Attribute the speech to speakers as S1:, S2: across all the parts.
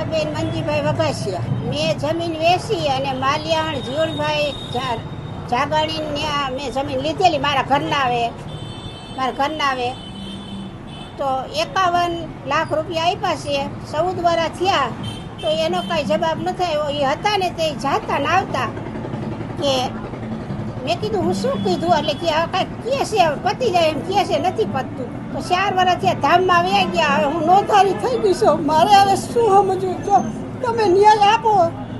S1: ગીતાબેન મંજીભાઈ વઘાસિયા. મેં જમીન વેચી અને માલિયાણ જીવણભાઈ આ મેં જમીન લીધેલી મારા ઘરના આવે મારા ઘરના આવે તો એકાવન લાખ રૂપિયા આપ્યા છે. ચૌદ વર્ષ થયા. તો એનો કાંઈ જવાબ નથી આવ્યો. એ હતા ને તે જાતા ને આવતા કે મેં કીધું હું શું કીધું? એટલે કે આ કાંઈ કે છે પતી જાય એમ કે છે નથી પતતું. તો ચાર વર્ષ ત્યાં ધામમાં વ્યા ગયા હવે હું નોંધારી થઈ ગઈ છું મારે હવે શું સમજવું? જો તમે ન્યાય આપો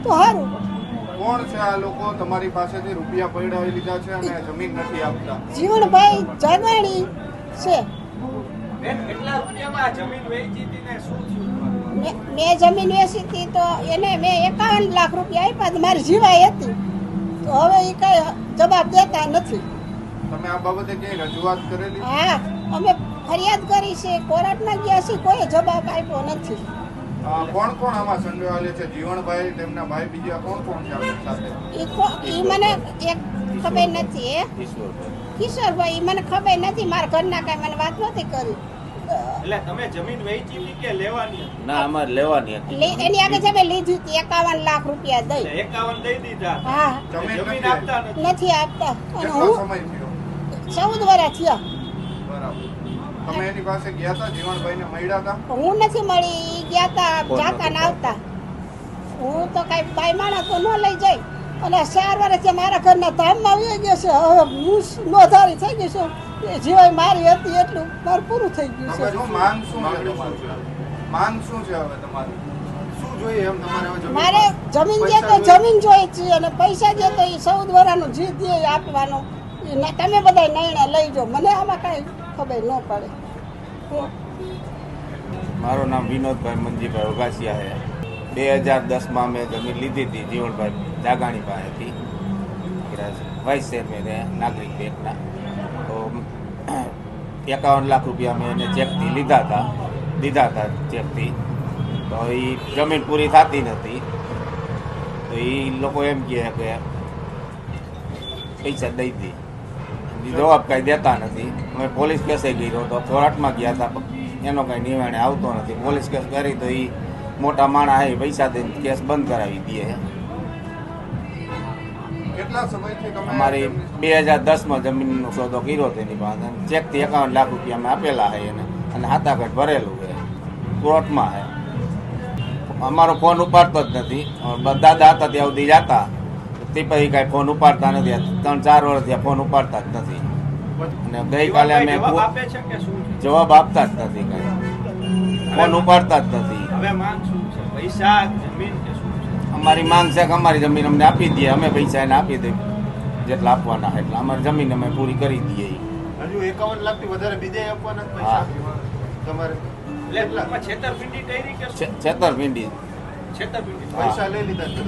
S1: તો સારું
S2: કોણ છે આ લોકો? તમારી પાસેથી રૂપિયા પડાવી લીધા છે અને જમીન નથી આપતા.
S1: જીવણભાઈ જાગાણી છે.
S3: બેન કેટલા રૂપિયામાં આ જમીન વેચી હતી ને શું થયું?
S1: મેં મેં જમીન વેચી હતી તો એને મેં એકાવન લાખ રૂપિયા આપ્યા મારી જીવાય હતી તો હવે એ કાંઈ જવાબ દેતા નથી.
S2: તમે આ બાબતે કઈ રજૂઆત કરેલી?
S1: હા અમે ફરિયાદ કરી છે કોર્ટમાં ગયા છે કોઈ જવાબ આપ્યો નથી.
S2: કોણ કોણ આમાં સંડોવાયેલા છે? જીવણભાઈ તેમના ભાઈ બીજા કોણ કોણ છે આપણી સાથે?
S1: ઈ મને એક ખબર નથી કિશોરભાઈ મને ખબર નથી મારા ઘરના કાંઈ મને વાત નથી કરી.
S3: એટલે તમે જમીન વેચી કે લેવાની
S4: ના અમારે લેવાની હતી.
S1: એની આગળ છે લીધી હતી એકાવન લાખ રૂપિયા દઈ.
S3: એટલે એકાવન દઈ દીધા
S1: હા.
S2: જમીન
S3: જમીન આપતા નથી?
S1: નથી આપતા. અને હું
S2: સમય થયો?
S1: ચૌદ વર્ષ થયા.
S2: બરાબર. તમે એની પાસે ગયા હતા? જીવણભાઈને મળ્યા હતા?
S1: હું નથી મળી. ગયા તા જાતા ના આવતા. હું તો કઈ બાઈ માણસ તો ન લઈ જાય. અને ચાર વર્ષથી મારા ઘરના ધામમાં આવી ગયા છે. હવે હું નોધારી થઈ ગયો છું. એ જીવાય મારી હતી એટલું. મારું પૂરું થઈ ગયું છે.
S2: જો માંગ શું છે? માંગ શું છે હવે તમારી? શું જોઈએ એમ તમારે
S1: મારે જમીન જે તો જમીન જોઈએ છે અને પૈસા જે તો એ સૌદ વર્ષનું જીત દે એ આપવાનું ઈ તમે બધા નિર્ણય લઈ જાઓ મને આમાં કાંઈ ખબર ન પડે.
S4: મારું નામ વિનોદભાઈ મંજીભાઈ વઘાસિયા છે બે હજાર દસમાં મેં જમીન લીધી હતી જીવણભાઈ જાગાણી પાસેથી. વાઇસ ચેરમેન નાગરિક બેંકના. એકાવન લાખ રૂપિયા મેં એને ચેકથી લીધા હતા દીધા હતા ચેકથી તો એ જમીન પૂરી થતી નથી તો એ લોકો એમ કહે કે પૈસા દઈ દી ઈ જવાબ કાંઈ દેતા નથી અમે પોલીસ કેસે ગયો તો કોર્ટમાં ગયા હતા એનો કાંઈ નિર્ણય આવતો નથી પોલીસ કેસ કરી તો એ મોટા માણસ એ પૈસા દઈને કેસ બંધ કરાવી દે
S2: કેટલા સમયથી તમે
S4: અમારી બે હજાર દસમાં જમીનનો સોદો કર્યો તેની પાસે. ચેકથી એકાવન લાખ રૂપિયા અમે આપેલા છે એને. અને હાથાઘટ ભરેલું છે. કોર્ટમાં છે. અમારો ફોન ઉપાડતો જ નથી. બધા દાદા હતા ત્યાં સુધી જતા. તે પછી કાંઈ ફોન ઉપાડતા નથી. ત્રણ ચાર વર્ષ ત્યાં ફોન ઉપાડતા જ નથી. અને ગઈકાલે અમે
S3: જવાબ
S4: આપતા જ નથી કાંઈ. ફોન ઉપાડતા જ નથી.
S3: પૈસા જમીન કે શું
S4: અમારી માંગ છે કે અમારી જમીન અમને આપી દઈએ અમે પૈસા એને આપી દઈએ જેટલા આપવાના એટલે. અમારી જમીન અમે પૂરી કરી દઈએ.
S5: હજુ એકાવન લાખથી વધારે બીજે આપવાના
S4: હા.
S5: પૈસા. તમારે
S3: છેતરપિંડી
S4: છેતરપિંડી.
S3: છેતરપિંડી.
S5: પૈસા લઈ લીધા છે.